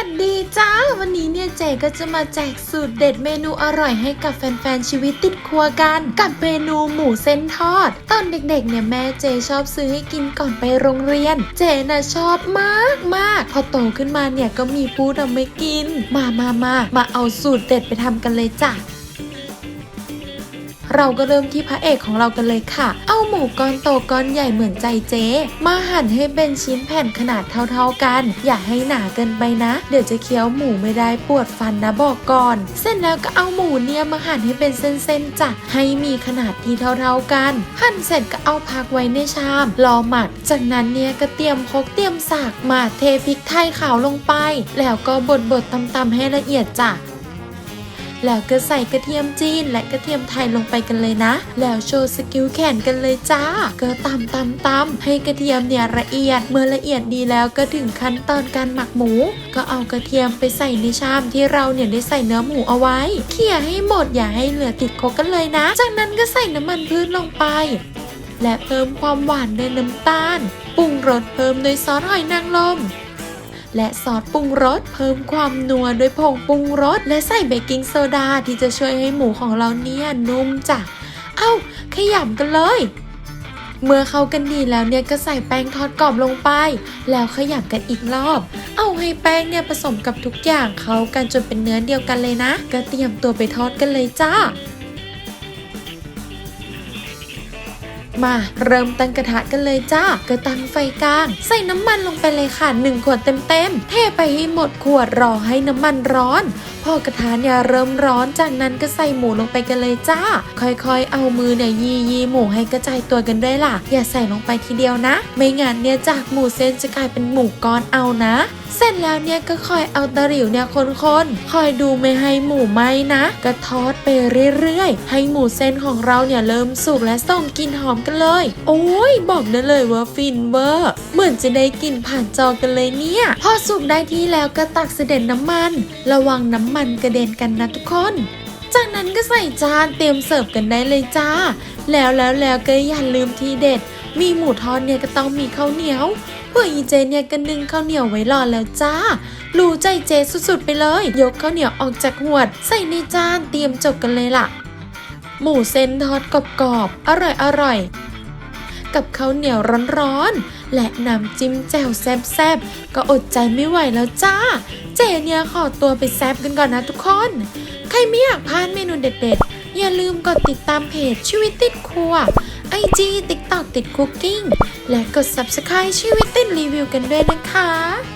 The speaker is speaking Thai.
วัสดีจ้า วันนี้เนี่ยเจก็จะมาแจกสูตรเด็ดเมนูอร่อยให้กับแฟนๆ ชีวิตติดครัวกัน กับเมนูหมูเส้นทอด ตอนเด็กๆ เนี่ยแม่เจชอบซื้อให้กินก่อนไปโรงเรียน เจน่ะชอบมากมากพอโตขึ้นมาเนี่ยก็มีผู้ทำไม่กิน มามามามาเอาสูตรเด็ดไปทำกันเลยจ้ะ เราก็เริ่มที่พระเอกของเรากันเลยค่ะ เอาหมูก้อนโตก้อนใหญ่เหมือนใจเจ๊มาหั่นให้เป็นชิ้นแผ่นขนาดเท่าๆกัน อย่าให้หนาเกินไปนะ เดี๋ยวจะเคี้ยวหมูไม่ได้ปวดฟันนะบอกก่อน เสร็จแล้วก็เอาหมูเนี่ยมาหั่นให้เป็นเส้นๆจ้ะให้มีขนาดที่เท่าๆกัน หั่นเสร็จก็เอาพักไว้ในชาม รอหมัก จากนั้นเนี่ยก็เตรียมคกเตรียมสากมาเทพริกไทยขาวลงไป แล้วก็บดๆตำๆให้ละเอียดจ้ะ แล้วก็ใส่กระเทียมจีนและกระเทียมไทยลงไปกันเลยนะ แล้วโชว์สกิลแขนกันเลยจ้า ก็ตำตำตำให้กระเทียมเนี่ยละเอียด เมื่อละเอียดดีแล้วก็ถึงขั้นตอนการหมักหมู ก็เอากระเทียมไปใส่ในชามที่เราเนี่ยได้ใส่เนื้อหมูเอาไว้ เขี่ยให้หมดอย่าให้เหลือติดโคกกันเลยนะ จากนั้นก็ใส่น้ำมันพืชลงไป และเพิ่มความหวานด้วยน้ำตาล ปรุงรสเพิ่มด้วยซอสหอยนางรม และซอสปรุงรสเพิ่มความนัวด้วยผงปรุงรสและใส่เบกกิ้งโซดาที่จะช่วยให้หมูของเราเนี่ยนุ่มจ้ะ เอ้า ขยำกันเลย เมื่อเข้ากันดีแล้วเนี่ยก็ใส่แป้งทอดกรอบลงไป แล้วขยำกันอีกรอบ เอาให้แป้งเนี่ยผสมกับทุกอย่างเข้ากันจนเป็นเนื้อเดียวกันเลยนะ ก็เตรียมตัวไปทอดกันเลยจ้า มา เริ่มตั้งกระทะกันเลยจ้าก็ตั้งไฟกลาง ใส่น้ำมันลงไปเลยค่ะหนึ่งขวดเต็มๆ เทไปให้หมดขวดรอให้น้ำมันร้อน พอกระทะเนี่ยเริ่มร้อนจากนั้นก็ใส่หมูลงไปกันเลยจ้า ค่อยๆ เอามือเนี่ยยียีหมูให้กระจายตัวกันด้วยล่ะ อย่าใส่ลงไปทีเดียวนะ ไม่งั้นเนี่ยจากหมูเส้นจะกลายเป็นหมูก้อนเอานะ เสร็จแล้วเนี่ยก็คอยเอาตะหลิวเนี่ยคนๆ คอยดูไม่ให้หมูไหม้นะก็ทอดไปเรื่อยๆ ให้หมูเส้นของเราเนี่ยเริ่มสุกและส่งกลิ่นหอมกันเลย โอ้ยบอกได้เลยว่าฟินเวอร์ เหมือนจะได้กลิ่นผ่านจอกันเลยเนี่ย พอสุกได้ที่แล้วก็ตักเสด็จน้ำมัน ระวังน้ำมันมันกระเด็นกันนะทุกคน จากนั้นก็ใส่จานเตรียมเสิร์ฟกันได้เลยจ้า แล้วแล้วแล้วก็อย่าลืมทีเด็ด มีหมูทอดเนี่ยก็ต้องมีข้าวเหนียวเพื่ออีเจเนี่ยก็นึ่งข้าวเหนียวไว้รอแล้วจ้ารู้ใจเจสุดๆไปเลย ยกข้าวเหนียวออกจากหวด ใส่ในจานเตรียมจบกันเลยล่ะ หมูเส้นทอดกรอบๆอร่อยๆกับข้าวเหนียวร้อนๆ และน้ำจิ้มแจ่วแซ่บๆ ก็อดใจไม่ไหวแล้วจ้า เจเนี่ยขอตัวไปแซ่บกันก่อนนะทุกคน ใครไม่อยากพลาดเมนูเด็ดๆ อย่าลืมกดติดตามเพจชีวิตติดครัว IG TikTok ติดคุกกิ้ง และกด Subscribe ชีวิตติดรีวิวกันด้วยนะคะ